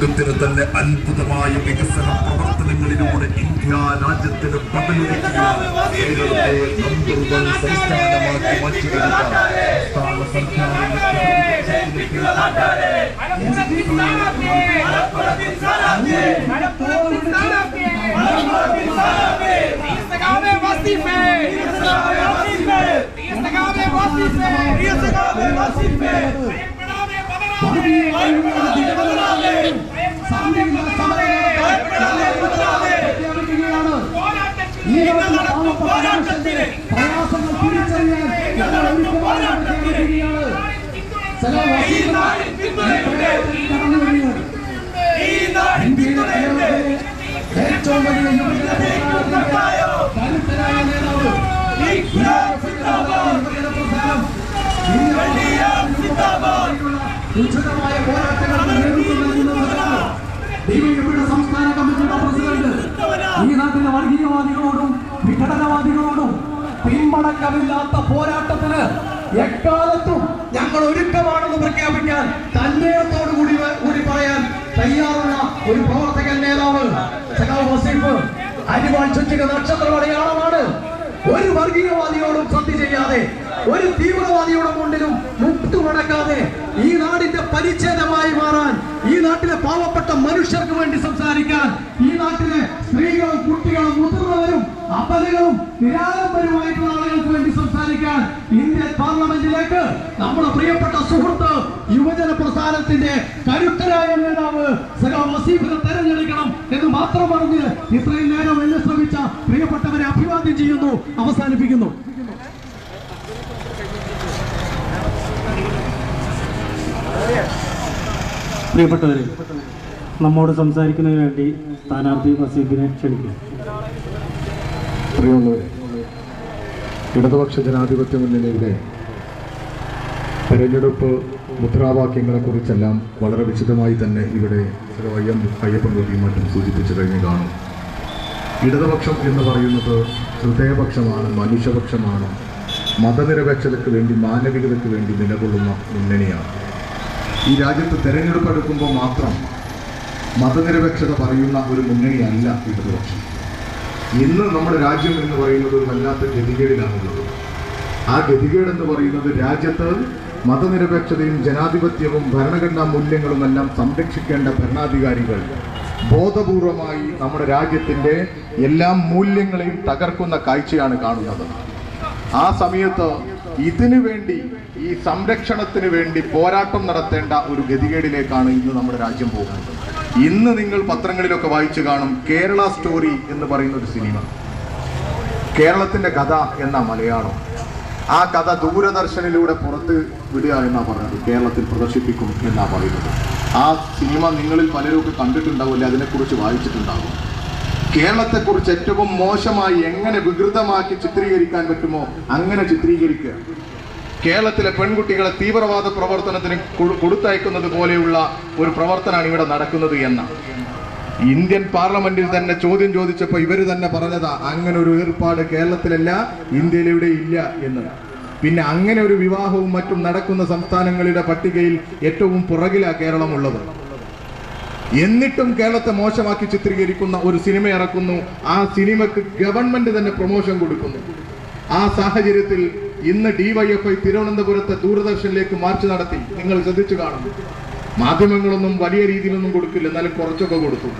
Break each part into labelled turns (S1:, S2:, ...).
S1: ലോകത്തിന് തന്നെ അത്ഭുതമായ വികസന പ്രവർത്തനങ്ങളിലൂടെ ഇന്ത്യ രാജ്യത്തിന് സംസ്ഥാനമാക്കി സർക്കാരിന്റെ
S2: പ്രയാസങ്ങൾ തിരിച്ചറിയാൻ ഞങ്ങൾ ഒരുക്കമാണ് പ്രഖ്യാപിക്കുകയാണ്. സലാം വസീഫിനെ കടന്നു വരികയാണ്. ഇന്ത്യയിലെ ഏറ്റവും വലിയ യുവജന കരുത്തരായ നേതാവ് യുവജന പ്രസ്ഥാനം നേതൃത്വം നൽകുന്നവരാണ് ഡിവൈഎഫ്ഐയുടെ സംസ്ഥാന കമ്മിറ്റിയുടെ പ്രസിഡന്റ്. ഈ നാട്ടിലെ വർഗീയവാദികളോടും വിഘടനവാദികളോടും പിന്മടക്കമില്ലാത്ത പോരാട്ടത്തിന് എക്കാലത്തും ഞങ്ങൾ ഒരുക്കമാണെന്ന് പ്രഖ്യാപിക്കാൻ തന്മയത്തോടു കൂടി കൂടി പറയാൻ തയ്യാറുള്ള ഒരു പ്രവർത്തകൻ നേതാവ് വസീഫ്. അരിവാൾ ചുറ്റിക നക്ഷത്ര അടയാളമാണ് ഒരു വർഗീയവാദിയോടും സന്ധി ചെയ്യാതെ ഒരു തീവ്രവാദിയുടെ മുണ്ടിലും മുട്ടുമടക്കാതെ ഈ നാടിന്റെ പരിച്ഛേദമായി മാറാൻ ഈ നാട്ടിലെ പാവപ്പെട്ട മനുഷ്യർക്ക് വേണ്ടി സംസാരിക്കാൻ ഈ നാട്ടിലെ സ്ത്രീകളും കുട്ടികളും മുതിർന്നവരും അപലകളും നിരാലംബരുമായിട്ടുള്ള ആളുകൾക്ക് വേണ്ടി സംസാരിക്കാൻ ഇന്ത്യൻ പാർലമെന്റിലേക്ക് നമ്മുടെ പ്രിയപ്പെട്ട സുഹൃത്ത് യുവജന പ്രസ്ഥാനത്തിന്റെ കരുത്തരായ നേതാവ് വസീഫിനെ തെരഞ്ഞെടുക്കണം എന്ന് മാത്രം പറഞ്ഞ് ഇത്രയും നേരം എന്നെ ശ്രമിച്ച പ്രിയപ്പെട്ടവരെ അഭിവാദ്യം ചെയ്യുന്നു അവസാനിപ്പിക്കുന്നു.
S3: പ്രിയപ്പെട്ടവരെ നമ്മോട് സംസാരിക്കുന്നതിന് വേണ്ടി സ്ഥാനാർത്ഥി മസീദിനെ ക്ഷണിക്കുന്നു.
S4: പ്രിയമുള്ളവരെ ഇടതുപക്ഷ ജനാധിപത്യ മുന്നണിയുടെ തെരഞ്ഞെടുപ്പ് മുദ്രാവാക്യങ്ങളെക്കുറിച്ചെല്ലാം വളരെ വിശദമായി തന്നെ ഇവിടെ അയ്യം അയ്യപ്പൻ കുട്ടിയും മറ്റും സൂചിപ്പിച്ചു കഴിഞ്ഞ് കാണും. ഇടതുപക്ഷം എന്ന് പറയുന്നത് ഹൃദയപക്ഷമാണ് മനുഷ്യപക്ഷമാണ് മതനിരപേക്ഷതയ്ക്ക് വേണ്ടി മാനവികതയ്ക്ക് വേണ്ടി നിലകൊള്ളുന്ന മുന്നണിയാണ്. ഈ രാജ്യത്ത് തെരഞ്ഞെടുപ്പ് എടുക്കുമ്പോൾ മാത്രം മതനിരപേക്ഷത പറയുന്ന ഒരു മുന്നണിയല്ല ഇടതുപക്ഷം ഇന്ന് നമ്മുടെ രാജ്യം എന്ന് പറയുന്നത് ഒരു വല്ലാത്ത ഗതികേടിലാണുള്ളത്. ആ ഗതികേട് എന്ന് പറയുന്നത് രാജ്യത്ത് മതനിരപേക്ഷതയും ജനാധിപത്യവും ഭരണഘടനാ മൂല്യങ്ങളും എല്ലാം സംരക്ഷിക്കേണ്ട ഭരണാധികാരികൾ ബോധപൂർവമായി നമ്മുടെ രാജ്യത്തിന്റെ എല്ലാ മൂല്യങ്ങളെയും തകർക്കുന്ന കാഴ്ചയാണ് കാണുന്നത്. ആ സമയത്ത് ഇതിനു വേണ്ടി ഈ സംരക്ഷണത്തിന് വേണ്ടി പോരാട്ടം നടത്തേണ്ട ഒരു ഗതികേടിലേക്കാണ് ഇന്ന് നമ്മുടെ രാജ്യം പോകുന്നത്. ഇന്ന് നിങ്ങൾ പത്രങ്ങളിലൊക്കെ വായിച്ചു കാണും കേരള സ്റ്റോറി എന്ന് പറയുന്ന ഒരു സിനിമ. കേരളത്തിന്റെ കഥ എന്ന മലയാളം. ആ കഥ ദൂരദർശനിലൂടെ പുറത്ത് വിടുക എന്നാ പറയുന്നത് കേരളത്തിൽ പ്രദർശിപ്പിക്കും എന്നാ പറയുന്നത്. ആ സിനിമ നിങ്ങളിൽ പലരും ഒക്കെ കണ്ടിട്ടുണ്ടാവില്ല അതിനെക്കുറിച്ച് വായിച്ചിട്ടുണ്ടാകും കേരളത്തെക്കുറിച്ച് ഏറ്റവും മോശമായി എങ്ങനെ വികൃതമാക്കി ചിത്രീകരിക്കാൻ പറ്റുമോ അങ്ങനെ ചിത്രീകരിക്കുക. കേരളത്തിലെ പെൺകുട്ടികളെ തീവ്രവാദ പ്രവർത്തനത്തിന് കൊടുത്തയക്കുന്നത് പോലെയുള്ള ഒരു പ്രവർത്തനമാണ് ഇവിടെ നടക്കുന്നത് എന്ന. ഇന്ത്യൻ പാർലമെന്റിൽ തന്നെ ചോദ്യം ചോദിച്ചപ്പോൾ ഇവർ തന്നെ പറഞ്ഞതാ അങ്ങനെ ഒരു ഏർപ്പാട് കേരളത്തിലല്ല ഇന്ത്യയിലെവിടെ ഇല്ല എന്ന്. പിന്നെ അങ്ങനെ ഒരു വിവാഹവും മറ്റും നടക്കുന്ന സംസ്ഥാനങ്ങളുടെ പട്ടികയിൽ ഏറ്റവും പുറകിലാണ് കേരളമുള്ളത്. എന്നിട്ടും കേരളത്തെ മോശമാക്കി ചിത്രീകരിക്കുന്ന ഒരു സിനിമ ഇറക്കുന്നു. ആ സിനിമക്ക് ഗവൺമെന്റ് തന്നെ പ്രൊമോഷൻ കൊടുക്കുന്നു. ആ സാഹചര്യത്തിൽ ഇന്ന് ഡിവൈഎഫ്ഐ തിരുവനന്തപുരത്തെ ദൂരദർശനിലേക്ക് മാർച്ച് നടത്തി. നിങ്ങൾ ശ്രദ്ധിച്ചു കാണും മാധ്യമങ്ങളൊന്നും വലിയ രീതിയിലൊന്നും കൊടുക്കില്ല. എന്നാലും കുറച്ചൊക്കെ കൊടുത്തു.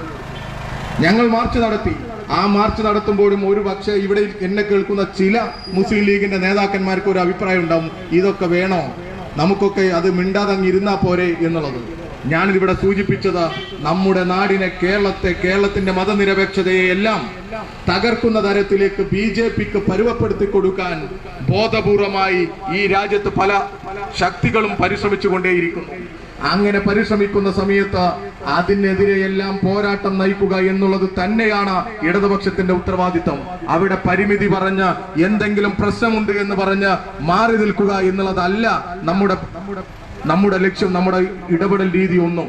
S4: ഞങ്ങൾ മാർച്ച് നടത്തി. ആ മാർച്ച് നടത്തുമ്പോഴും ഒരു പക്ഷേ ഇവിടെ എന്നെ കേൾക്കുന്ന ചില മുസ്ലിം ലീഗിന്റെ നേതാക്കന്മാർക്ക് ഒരു അഭിപ്രായം ഉണ്ടാവും. ഇതൊക്കെ വേണോ? നമുക്കൊക്കെ അത് മിണ്ടാതങ്ങിരുന്നാ പോരെ എന്നുള്ളത്. ഞാനിവിടെ സൂചിപ്പിച്ചത് നമ്മുടെ നാടിനെ കേരളത്തെ കേരളത്തിന്റെ മതനിരപേക്ഷതയെ എല്ലാം തകർക്കുന്ന തരത്തിലേക്ക് ബി ജെ പിക്ക് പരുവപ്പെടുത്തി കൊടുക്കാൻ ബോധപൂർവമായി ഈ രാജ്യത്ത് പല ശക്തികളും പരിശ്രമിച്ചുകൊണ്ടേയിരിക്കുന്നു. അങ്ങനെ പരിശ്രമിക്കുന്ന സമയത്ത് അതിനെതിരെയെല്ലാം പോരാട്ടം നയിക്കുക എന്നുള്ളത് തന്നെയാണ് ഇടതുപക്ഷത്തിന്റെ ഉത്തരവാദിത്തം. അവിടെ പരിമിതി പറഞ്ഞ് എന്തെങ്കിലും പ്രശ്നമുണ്ട് എന്ന് പറഞ്ഞ് മാറി നിൽക്കുക എന്നുള്ളതല്ല നമ്മുടെ നമ്മുടെ ലക്ഷ്യം നമ്മുടെ ഇടപെടൽ രീതി ഒന്നും.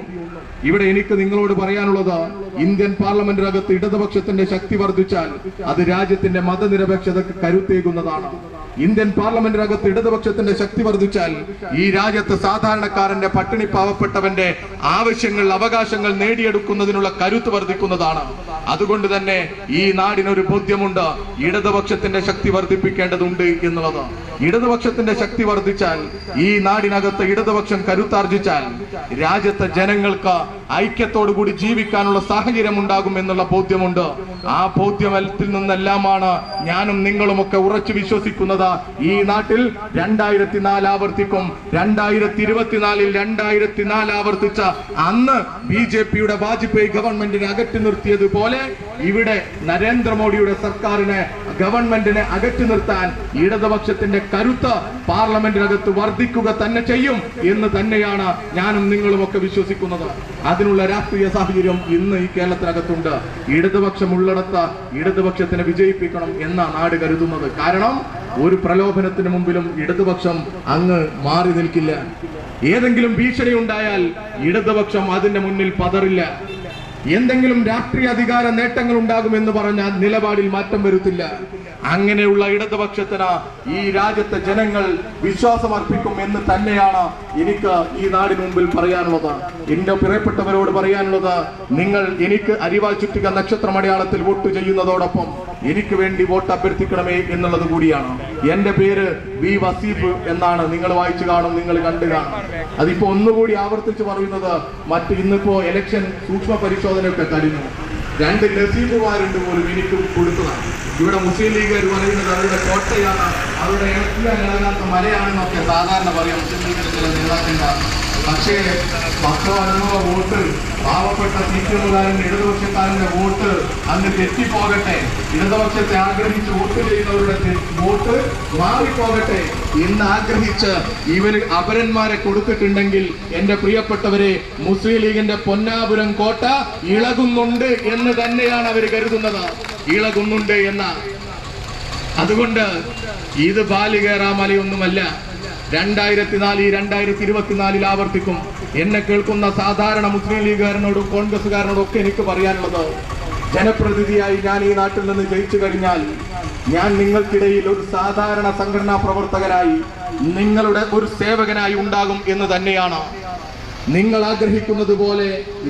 S4: ഇവിടെ എനിക്ക് നിങ്ങളോട് പറയാനുള്ളത് ഇന്ത്യൻ പാർലമെന്റിനകത്ത് ഇടതുപക്ഷത്തിന്റെ ശക്തി വർദ്ധിച്ചാൽ അത് രാജ്യത്തിന്റെ മതനിരപേക്ഷതക്ക് കരുത്തേകുന്നതാണ്. ഇന്ത്യൻ പാർലമെന്റിനകത്ത് ഇടതുപക്ഷത്തിന്റെ ശക്തി വർദ്ധിച്ചാൽ ഈ രാജ്യത്ത് സാധാരണക്കാരന്റെ പട്ടിണി പാവപ്പെട്ടവന്റെ ആവശ്യങ്ങൾ അവകാശങ്ങൾ നേടിയെടുക്കുന്നതിനുള്ള കരുത്ത് വർദ്ധിക്കുന്നതാണ്. അതുകൊണ്ട് തന്നെ ഈ നാടിനൊരു ബോധ്യമുണ്ട്. ഇടതുപക്ഷത്തിന്റെ ശക്തി വർദ്ധിപ്പിക്കേണ്ടതുണ്ട് എന്നുള്ളത്. ഇടതുപക്ഷത്തിന്റെ ശക്തി വർദ്ധിച്ചാൽ ഈ നാടിനകത്ത് ഇടതുപക്ഷം കരുത്താർജിച്ചാൽ രാജ്യത്തെ ജനങ്ങൾക്ക് ഐക്യത്തോടു കൂടി ജീവിക്കാനുള്ള സാഹചര്യം ഉണ്ടാകും എന്നുള്ള ബോധ്യമുണ്ട്. ആ ബോധ്യമത്തിൽ നിന്നെല്ലാമാണ് ഞാനും നിങ്ങളുമൊക്കെ ഉറച്ചു വിശ്വസിക്കുന്നത്. ഈ നാട്ടിൽ രണ്ടായിരത്തി നാല് ആവർത്തിക്കും. രണ്ടായിരത്തി ഇരുപത്തിനാലിൽ രണ്ടായിരത്തി നാല് ആവർത്തിച്ച അന്ന് ബി ജെ പിയുടെ വാജ്പേയി ഗവൺമെന്റിനെ അകറ്റി നിർത്തിയതുപോലെ ഇവിടെ നരേന്ദ്രമോദിയുടെ സർക്കാരിനെ ഗവൺമെന്റിനെ അകറ്റി നിർത്താൻ ഇടതുപക്ഷത്തിന്റെ കരുത്ത് പാർലമെന്റിനകത്ത് വർദ്ധിക്കുക തന്നെ ചെയ്യും എന്ന് തന്നെയാണ് ഞാനും നിങ്ങളുമൊക്കെ വിശ്വസിക്കുന്നത്. അതിനുള്ള രാഷ്ട്രീയ സാഹചര്യം ഇന്ന് ഈ കേരളത്തിനകത്തുണ്ട്. ഇടതുപക്ഷം ഉള്ളിടത്ത് ഇടതുപക്ഷത്തിനെ വിജയിപ്പിക്കണം എന്ന നാട് കരുതുന്നത്. കാരണം ഒരു പ്രലോഭനത്തിന് മുമ്പിലും ഇടതുപക്ഷം അങ്ങ് മാറി നിൽക്കില്ല. ഏതെങ്കിലും ഭീഷണി ഉണ്ടായാൽ ഇടതുപക്ഷം അതിന്റെ മുന്നിൽ പതറില്ല. എന്തെങ്കിലും രാഷ്ട്രീയ അധികാര നേട്ടങ്ങൾ ഉണ്ടാകുമെന്ന് പറഞ്ഞാൽ നിലപാടിൽ മാറ്റം വരുത്തില്ല. അങ്ങനെയുള്ള ഇടതുപക്ഷത്തിന് ഈ രാജ്യത്തെ ജനങ്ങൾ വിശ്വാസം അർപ്പിക്കും എന്ന് തന്നെയാണ് എനിക്ക് ഈ നാടിന് മുമ്പിൽ പറയാനുള്ളത്. എന്റെ പ്രിയപ്പെട്ടവരോട് പറയാനുള്ളത് നിങ്ങൾ എനിക്ക് അരിവാൾ ചുറ്റിക നക്ഷത്ര അടയാളത്തിൽ വോട്ട് ചെയ്യുന്നതോടൊപ്പം എനിക്ക് വേണ്ടി വോട്ട് അഭ്യർത്ഥിക്കണമേ എന്നുള്ളത് കൂടിയാണ്. എന്റെ പേര് വി വസീഫ് എന്നാണ്. നിങ്ങൾ വായിച്ചു കാണും നിങ്ങൾ കണ്ടു കാണും. അതിപ്പോ ഒന്നുകൂടി ആവർത്തിച്ച് പറയുന്നത് മറ്റ് ഇന്നിപ്പോ ഇലക്ഷൻ സൂക്ഷ്മ പരിശോധനയൊക്കെ കഴിഞ്ഞു. രണ്ട് നസീബുമാരുണ്ട് പോലും എനിക്ക് കൊടുത്തതാണ്. ഇവിടെ മുസ്ലിം ലീഗുകാർ പറയുന്നത് അവരുടെ കോട്ടയാണ്. അവരുടെ ഇളക്കിയാൽ ഇളകാത്ത മലയാണെന്നൊക്കെ സാധാരണ പറയാം. മുസ്ലിം ലീഗിന്റെ ചില നേതാക്കന്മാർ. പക്ഷേ പത്തോ വോട്ട് പാവപ്പെട്ട സി പി എമ്മുകാരന്റെ ഇടതുപക്ഷക്കാരന്റെ വോട്ട് അന്ന് തെറ്റിപ്പോകട്ടെ. ഇടതുപക്ഷത്തെ ആഗ്രഹിച്ച് വോട്ട് ചെയ്യുന്നവരുടെ വോട്ട് മാറിപ്പോകട്ടെ. എന്ന് ആഗ്രഹിച്ച് ഇവർ അപരന്മാരെ കൊടുത്തിട്ടുണ്ടെങ്കിൽ എന്റെ പ്രിയപ്പെട്ടവരെ മുസ്ലിം ലീഗിന്റെ പൊന്നാപുരം കോട്ട ഇളകുന്നുണ്ട് എന്ന് തന്നെയാണ് അവർ കരുതുന്നത്. ഇളകുന്നുണ്ട് എന്ന. അതുകൊണ്ട് ഇത് ബാലികേറാമലയൊന്നുമല്ല രണ്ടായിരത്തി നാല് രണ്ടായിരത്തി ഇരുപത്തിനാലിൽ ആവർത്തിക്കും. എന്നെ കേൾക്കുന്ന സാധാരണ മുസ്ലിം ലീഗുകാരനോടും കോൺഗ്രസുകാരനോടും ഒക്കെ എനിക്ക് പറയാനുള്ളത് ജനപ്രതിനിധിയായി ഞാൻ ഈ നാട്ടിൽ നിന്ന് ജയിച്ചു കഴിഞ്ഞാൽ ഞാൻ നിങ്ങൾക്കിടയിൽ ഒരു സാധാരണ സംഘടനാ പ്രവർത്തകരായി നിങ്ങളുടെ ഒരു സേവകനായി ഉണ്ടാകും എന്ന് തന്നെയാണ്. നിങ്ങൾ ആഗ്രഹിക്കുന്നത് പോലെ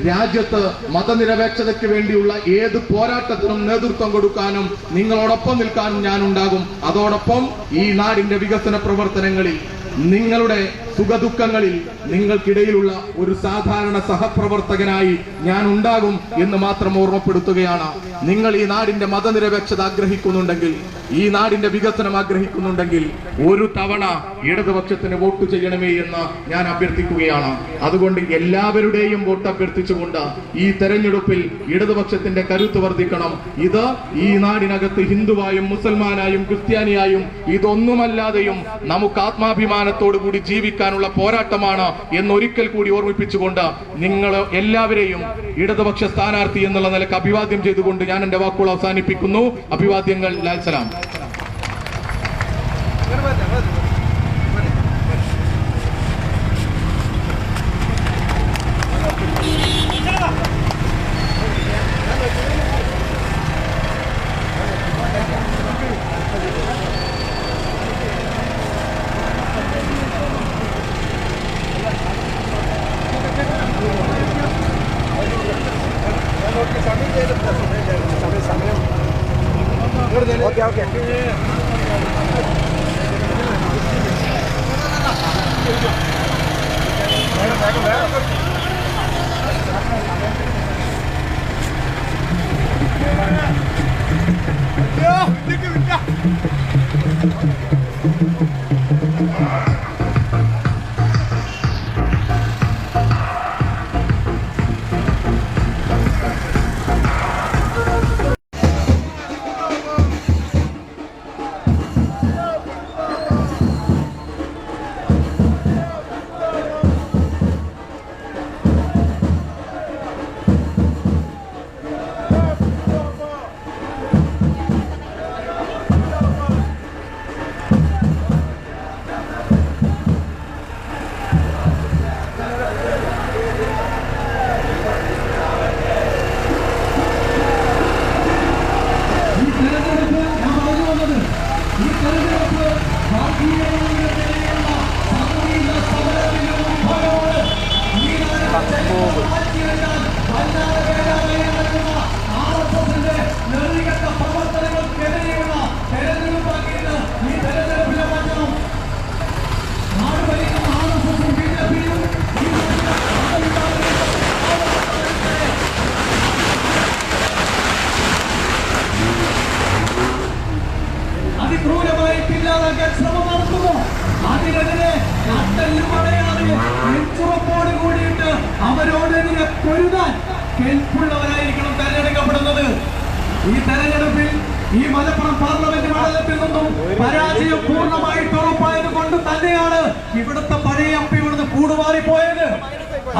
S4: രാജ്യത്ത് മതനിരപേക്ഷതയ്ക്ക് വേണ്ടിയുള്ള ഏത് പോരാട്ടത്തിനും നേതൃത്വം കൊടുക്കാനും നിങ്ങളോടൊപ്പം നിൽക്കാനും ഞാൻ ഉണ്ടാകും. അതോടൊപ്പം ഈ നാടിന്റെ വികസന പ്രവർത്തനങ്ങളിൽ നിങ്ങളുടെ സുഖദുഃഖങ്ങളിൽ നിങ്ങൾക്കിടയിലുള്ള ഒരു സാധാരണ സഹപ്രവർത്തകനായി ഞാൻ ഉണ്ടാകും എന്ന് മാത്രം ഓർമ്മപ്പെടുത്തുകയാണ്. നിങ്ങൾ ഈ നാടിന്റെ മതനിരപേക്ഷത ആഗ്രഹിക്കുന്നുണ്ടെങ്കിൽ ഈ നാടിന്റെ വികസനം ആഗ്രഹിക്കുന്നുണ്ടെങ്കിൽ ഒരു തവണ ഇടതുപക്ഷത്തിന് വോട്ട് ചെയ്യണമേ എന്ന് ഞാൻ അഭ്യർത്ഥിക്കുകയാണ്. അതുകൊണ്ട് എല്ലാവരുടെയും വോട്ട് അഭ്യർത്ഥിച്ചുകൊണ്ട് ഈ തെരഞ്ഞെടുപ്പിൽ ഇടതുപക്ഷത്തിന്റെ കരുത്ത് വർദ്ധിക്കണം. ഇത് ഈ നാടിനകത്ത് ഹിന്ദുവായും മുസൽമാനായും ക്രിസ്ത്യാനിയായും ഇതൊന്നുമല്ലാതെയും നമുക്ക് ആത്മാഭിമാനത്തോടു കൂടി ജീവിക്കാനുള്ള പോരാട്ടമാണ് എന്നൊരിക്കൽ കൂടി ഓർമ്മിപ്പിച്ചുകൊണ്ട് നിങ്ങൾ എല്ലാവരെയും ഇടതുപക്ഷ സ്ഥാനാർത്ഥി എന്നുള്ള നിലയ്ക്ക് അഭിവാദ്യം ചെയ്തുകൊണ്ട് ഞാൻ എന്റെ വാക്കുകൾ അവസാനിപ്പിക്കുന്നു. അഭിവാദ്യങ്ങൾ ലാൽ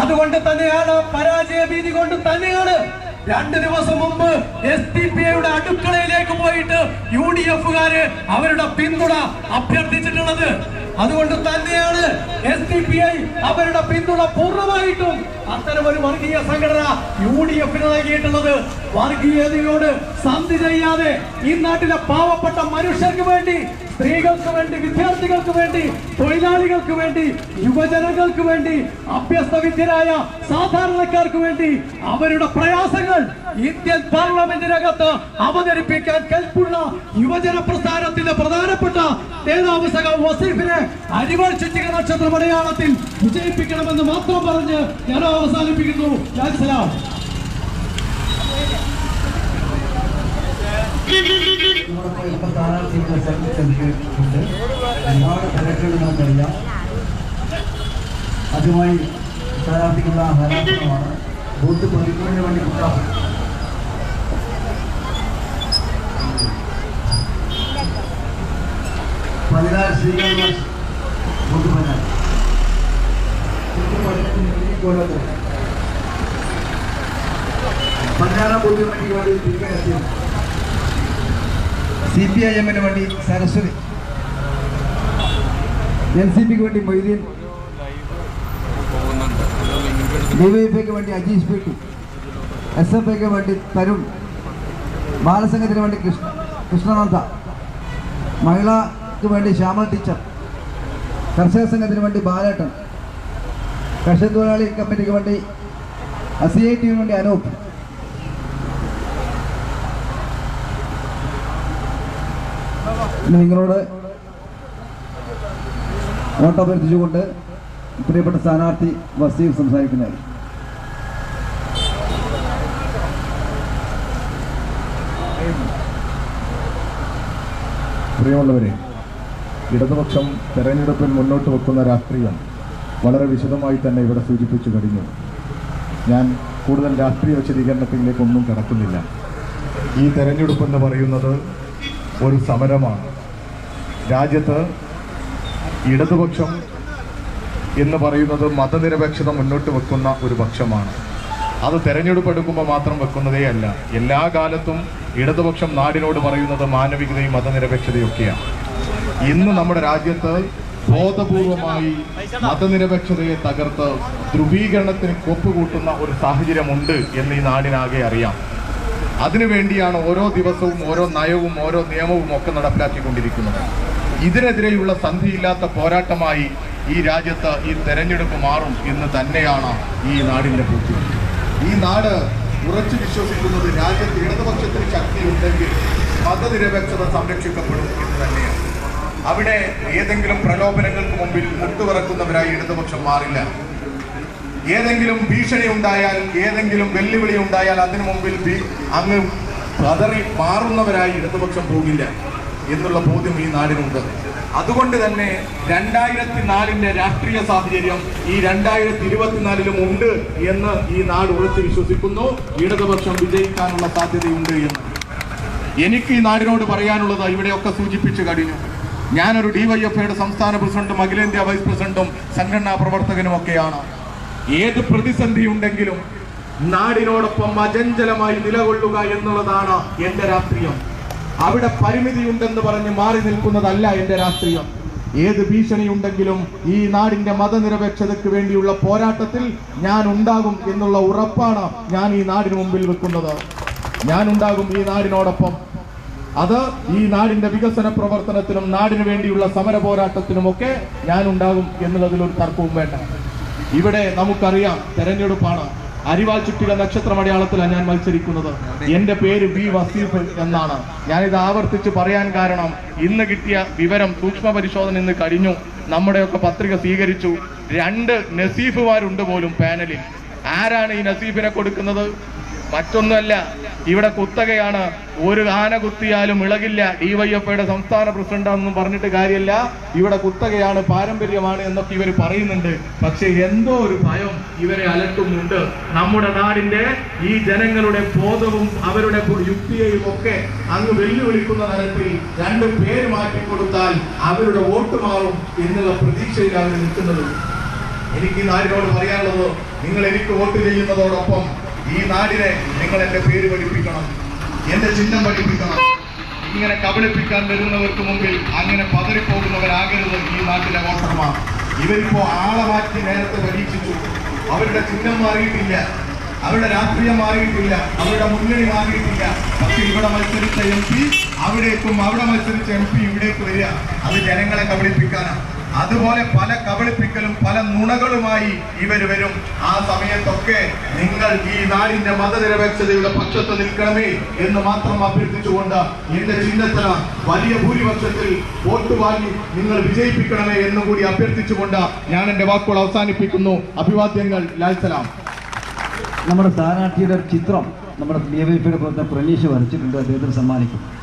S2: അതുകൊണ്ട് തന്നെയാണ് പരാജയ ഭീതി കൊണ്ട് തന്നെയാണ് രണ്ട് ദിവസം മുമ്പ് എസ് ഡി പി ഐയുടെ അടുക്കളയിലേക്ക് പോയിട്ട് യു ഡി എഫുകാര് അവരുടെ പിന്തുണ അഭ്യർത്ഥിച്ചിട്ടുള്ളത്. അതുകൊണ്ട് തന്നെയാണ് എസ് ഡി പി ഐ അവരുടെ പിന്തുണ പൂർണമായിട്ടും അത്തരം ഒരു വർഗീയ സംഘടന യു ഡി എഫിന് നൽകിയിട്ടുള്ളത്. വർഗീയതയോട് സന്ധി ചെയ്യാതെ ഈ നാട്ടിലെ പാവപ്പെട്ട മനുഷ്യർക്ക് വേണ്ടി സ്ത്രീകൾക്ക് വേണ്ടി വിദ്യാർത്ഥികൾക്ക് വേണ്ടി തൊഴിലാളികൾക്ക് വേണ്ടി യുവജനങ്ങൾക്ക് വേണ്ടി അഭ്യസ്തവിദ്യരായ സാധാരണക്കാർക്ക് വേണ്ടി അവരുടെ പ്രയാസങ്ങൾ ഇന്ത്യൻ പാർലമെന്റിനകത്ത് അവതരിപ്പിക്കാൻ കൽപ്പുള്ള യുവജന പ്രസ്ഥാനത്തിന്റെ പ്രധാനപ്പെട്ട നേതാവ് സഖാവ് വസീഫിനെ അരിവാൾ ചുറ്റിക നക്ഷത്ര മലയാളത്തിൽ വിജയിപ്പിക്കണമെന്ന് മാത്രം പറഞ്ഞ് ഞാൻ അവസാനിപ്പിക്കുന്നു. ഞാൻ സലാം
S5: നമ്മളിപ്പോൾ ഇപ്പോൾ സ്ഥാനാർത്ഥികളെ സംഘടിപ്പിച്ചിട്ടുണ്ട് ഒരുപാട് തിരക്കുകൾ നമുക്കറിയാം അതുമായി സ്ഥാനാർത്ഥിക്കുള്ള ഹരാസനമാണ് ബൂത്ത് പതിമൂന്നിന് വേണ്ടി കുട്ടാപ്പ് പതിനാറ് സ്ത്രീകൾ ബൂത്ത് പതിനാറ് പതിനാറാം ബൂത്തിന് വേണ്ടി വേണ്ടി തിരികെ എത്തിയത് సిపిఐఎం అనేవంటి సరస్వతి ఎన్సీపీకి వంటి మొయిదీన్. డివైపీకి వంటి అజీజ్ పెట్టి. ఎస్ఎఫ్ఐకి వంటి తరుణ్. బాలసంగతిని వంటి కృష్ణ కృష్ణానంద. మహిళకి వంటి శ్యామల టీచర్. కర్షక సంగతిని వంటి బాలేటన్ కర్షక దూరాలి కమిటీకి వంటి సిఐటి వంటి అనూప్. നിങ്ങളോട് വോട്ടഭ്യർത്ഥിച്ചുകൊണ്ട് പ്രിയപ്പെട്ട സ്ഥാനാർത്ഥി വസീഫ് സംസാരിക്കുന്നത്
S4: പ്രിയമുള്ളവരെ ഇടതുപക്ഷം തെരഞ്ഞെടുപ്പിൽ മുന്നോട്ട് വെക്കുന്ന രാഷ്ട്രീയം വളരെ വിശദമായി തന്നെ ഇവിടെ സൂചിപ്പിച്ചു കഴിഞ്ഞു. ഞാൻ കൂടുതൽ രാഷ്ട്രീയ വിശദീകരണത്തിലേക്കൊന്നും കടക്കുന്നില്ല. ഈ തെരഞ്ഞെടുപ്പ് എന്ന് പറയുന്നത് ഒരു സമരമാണ്. രാജ്യത്ത് ഇടതുപക്ഷം എന്ന് പറയുന്നത് മതനിരപേക്ഷത മുന്നോട്ട് വെക്കുന്ന ഒരു പക്ഷമാണ്. അത് തെരഞ്ഞെടുപ്പ് എടുക്കുമ്പോൾ മാത്രം വെക്കുന്നതേ അല്ല. എല്ലാ കാലത്തും ഇടതുപക്ഷം നാടിനോട് പറയുന്നത് മാനവികതയും മതനിരപേക്ഷതയൊക്കെയാണ് ഇന്ന് നമ്മുടെ രാജ്യത്ത് ബോധപൂർവമായി മതനിരപേക്ഷതയെ തകർത്ത് ധ്രുവീകരണത്തിന് കൊപ്പുകൂട്ടുന്ന ഒരു സാഹചര്യമുണ്ട് എന്ന് ഈ നാടിനാകെ അറിയാം. അതിനുവേണ്ടിയാണ് ഓരോ ദിവസവും ഓരോ നയവും ഓരോ നിയമവും ഒക്കെ നടപ്പിലാക്കിക്കൊണ്ടിരിക്കുന്നത്. ഇതിനെതിരെയുള്ള സന്ധിയില്ലാത്ത പോരാട്ടമായി ഈ രാജ്യത്ത് ഈ തെരഞ്ഞെടുപ്പ് മാറും എന്ന് തന്നെയാണ് ഈ നാടിന്റെ ബുദ്ധി ഈ നാട് ഉറച്ചു വിശ്വസിക്കുന്നത് രാജ്യത്ത് ഇടതുപക്ഷത്തിന് ശക്തിയുണ്ടെങ്കിൽ മതനിരപേക്ഷത സംരക്ഷിക്കപ്പെടും എന്ന് തന്നെയാണ്. അവിടെ ഏതെങ്കിലും പ്രലോഭനങ്ങൾക്ക് മുമ്പിൽ മുട്ടുവിറക്കുന്നവരായി ഇടതുപക്ഷം മാറില്ല. ഏതെങ്കിലും ഭീഷണി ഉണ്ടായാൽ ഏതെങ്കിലും വെല്ലുവിളി ഉണ്ടായാൽ അതിനു മുമ്പിൽ അങ്ങ് പതറി മാറുന്നവരായി ഇടതുപക്ഷം പോകില്ല. എന്നുള്ള ബോധ്യം ഈ നാടിനുണ്ട്. അതുകൊണ്ട് തന്നെ രണ്ടായിരത്തി നാലിന്റെ രാഷ്ട്രീയ സാഹചര്യം ഈ രണ്ടായിരത്തി ഇരുപത്തിനാലിലും ഉണ്ട് എന്ന് ഈ നാട് ഉറച്ചു വിശ്വസിക്കുന്നു. ഇടതുപക്ഷം വിജയിക്കാനുള്ള സാധ്യതയുണ്ട് എന്ന്. എനിക്ക് ഈ നാടിനോട് പറയാനുള്ളത് ഇവിടെയൊക്കെ സൂചിപ്പിച്ചു കഴിഞ്ഞു. ഞാനൊരു ഡിവൈഎഫ്ഐയുടെ സംസ്ഥാന പ്രസിഡന്റും അഖിലേന്ത്യാ വൈസ് പ്രസിഡന്റും സംഘടനാ പ്രവർത്തകനും ഒക്കെയാണ്. ഏത് പ്രതിസന്ധി ഉണ്ടെങ്കിലും നാടിനോടൊപ്പം അചഞ്ചലമായി നിലകൊള്ളുക എന്നുള്ളതാണ് എന്റെ രാഷ്ട്രീയം. അവിടെ പരിമിതിയുണ്ടെന്ന് പറഞ്ഞ് മാറി നിൽക്കുന്നതല്ല എന്റെ രാഷ്ട്രീയം. ഏത് ഭീഷണിയുണ്ടെങ്കിലും ഈ നാടിന്റെ മതനിരപേക്ഷതയ്ക്ക് വേണ്ടിയുള്ള പോരാട്ടത്തിൽ ഞാൻ ഉണ്ടാകും എന്നുള്ള ഉറപ്പാണ് ഞാൻ ഈ നാടിന് മുമ്പിൽ വെക്കുന്നത്. ഞാൻ ഉണ്ടാകും ഈ നാടിനോടൊപ്പം. അത് ഈ നാടിന്റെ വികസന പ്രവർത്തനത്തിനും നാടിനു വേണ്ടിയുള്ള സമര പോരാട്ടത്തിനുമൊക്കെ ഞാൻ ഉണ്ടാകും എന്നുള്ളതിൽ ഒരു തർക്കവും വേണ്ട. ഇവിടെ നമുക്കറിയാം തെരഞ്ഞെടുപ്പാണ്. അരിവാൾ ചുറ്റിക നക്ഷത്രമടയാളത്തിലാണ് ഞാൻ മത്സരിക്കുന്നത്. എന്റെ പേര് ബി വസീഫ് എന്നാണ്. ഞാനിത് ആവർത്തിച്ച് പറയാൻ കാരണം ഇന്ന് കിട്ടിയ വിവരം സൂക്ഷ്മ പരിശോധന ഇന്ന് കഴിഞ്ഞു. നമ്മുടെയൊക്കെ പത്രിക സ്വീകരിച്ചു. രണ്ട് നസീഫുമാരുണ്ട് പോലും പാനലിൽ. ആരാണ് ഈ നസീഫിനെ കൊടുക്കുന്നത്? മറ്റൊന്നുമല്ല ഇവിടെ കുത്തകയാണ്. ഒരു ആന കുത്തിയാലും ഇളകില്ല. ഡിവൈഎഫ്ഐയുടെ സംസ്ഥാന പ്രസിഡന്റാണെന്നും പറഞ്ഞിട്ട് കാര്യമില്ല. ഇവിടെ കുത്തകയാണ് പാരമ്പര്യമാണ് എന്നൊക്കെ ഇവർ പറയുന്നുണ്ട്. പക്ഷേ എന്തോ ഒരു ഭയം ഇവരെ അലട്ടുന്നുണ്ട്. നമ്മുടെ നാടിന്റെ ഈ ജനങ്ങളുടെ ബോധവും അവരുടെ യുക്തിയെയും ഒക്കെ അങ്ങ് വെല്ലുവിളിക്കുന്ന തരത്തിൽ രണ്ട് പേര് മാറ്റി കൊടുത്താൽ അവരുടെ വോട്ട് മാറും എന്നുള്ള പ്രതീക്ഷയിൽ അവർ നിൽക്കുന്നത്. എനിക്ക് നാടിനോട് പറയാനുള്ളത് നിങ്ങൾ എനിക്ക് വോട്ട് ചെയ്യുന്നതോടൊപ്പം ഈ നാടിനെ നിങ്ങൾ എന്റെ പേര് പഠിപ്പിക്കണം എന്റെ ചിഹ്നം പഠിപ്പിക്കണം. ഇങ്ങനെ കബളിപ്പിക്കാൻ വരുന്നവർക്ക് മുമ്പിൽ അങ്ങനെ പതറിപ്പോകുന്നവരാകരുത് ഈ നാട്ടിലെ വോട്ടർമാർ. ഇവരിപ്പോ ആളെ മാറ്റി നേരത്തെ പരീക്ഷിച്ചു. അവരുടെ ചിഹ്നം മാറിയിട്ടില്ല. അവരുടെ രാഷ്ട്രീയം മാറിയിട്ടില്ല. അവരുടെ മുന്നണി മാറിയിട്ടില്ല. പക്ഷെ ഇവിടെ മത്സരിച്ച എം പി അവിടേക്കും അവിടെ മത്സരിച്ച എം പി ഇവിടേക്ക് വരിക. അത് ജനങ്ങളെ കബളിപ്പിക്കാനാണ്. അതുപോലെ പല കബളിപ്പിക്കലും പല നുണകളുമായി ഇവർ വരും. ആ സമയത്തൊക്കെ നിങ്ങൾ ഈ നാടിന്റെ മതനിരപേക്ഷതയുടെ പക്ഷത്ത് നിൽക്കണമേ എന്ന് മാത്രം അഭ്യർത്ഥിച്ചുകൊണ്ട് എന്റെ ചിഹ്നത്തിന് വലിയ ഭൂരിപക്ഷത്തിൽ വോട്ട് വാങ്ങി നിങ്ങൾ വിജയിപ്പിക്കണമേ എന്നും കൂടി അഭ്യർത്ഥിച്ചുകൊണ്ട് ഞാൻ എന്റെ വാക്കുകൾ അവസാനിപ്പിക്കുന്നു. അഭിവാദ്യങ്ങൾ. ലാൽസലാം
S5: നമ്മുടെ സ്ഥാനാർത്ഥിയുടെ ചിത്രം നമ്മുടെ ഡി വൈ പിയുടെ പ്രനീഷ് വരച്ചിട്ടുണ്ട്. അദ്ദേഹത്തിന് സമ്മാനിക്കും.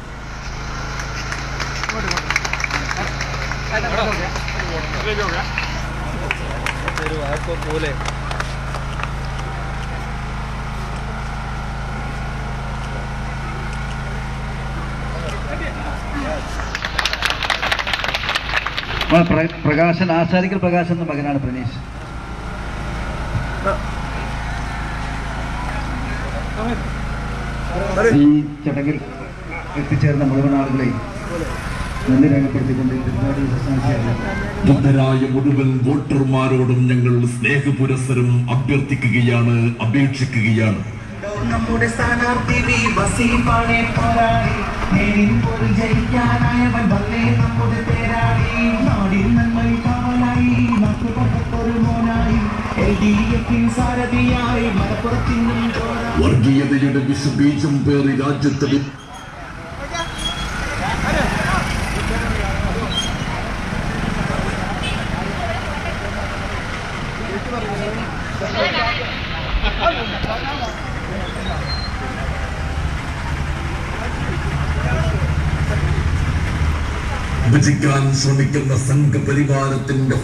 S5: പ്ര- പ്രകാശൻ ആശാരിക്കൽ പ്രകാശൻ എന്ന മകനാണ് പ്രനീഷ്. ഈ ചടങ്ങിൽ എത്തിച്ചേർന്ന മുഴുവൻ ആളുകളെയും നന്ദി രേഖപ്പെടുത്തിക്കൊണ്ട് ഈ പരിപാടി അവസാനിക്കുകയാണ്
S1: ബുദ്ധരായ മുഴുവൻ വോട്ടർമാരോടും ഞങ്ങൾ സ്നേഹപുരസരം അഭ്യർത്ഥിക്കുകയാണ് അപേക്ഷിക്കുകയാണ്.
S6: നമ്മുടെ സ്ഥാനാർത്ഥി വി വസീഫാണെ പോരാടി നേരിപ്പോൾ ജയിക്കാനായവൻ വന്നേ നമ്മുടെ നാടിൻ നന്മയിൽ കാവലായി. നാട്ടുപുറത്തൊരു മോനായി. L D എഫിൻ സാരഥിയായി. മലപ്പുറത്തിനും
S1: വർഗീയതയുടെ വിഷബീജം പേറി രാജ്യത്ത് വിഭജിക്കാൻ ശ്രമിക്കുന്ന സംഘപരിവാരത്തിന്റെ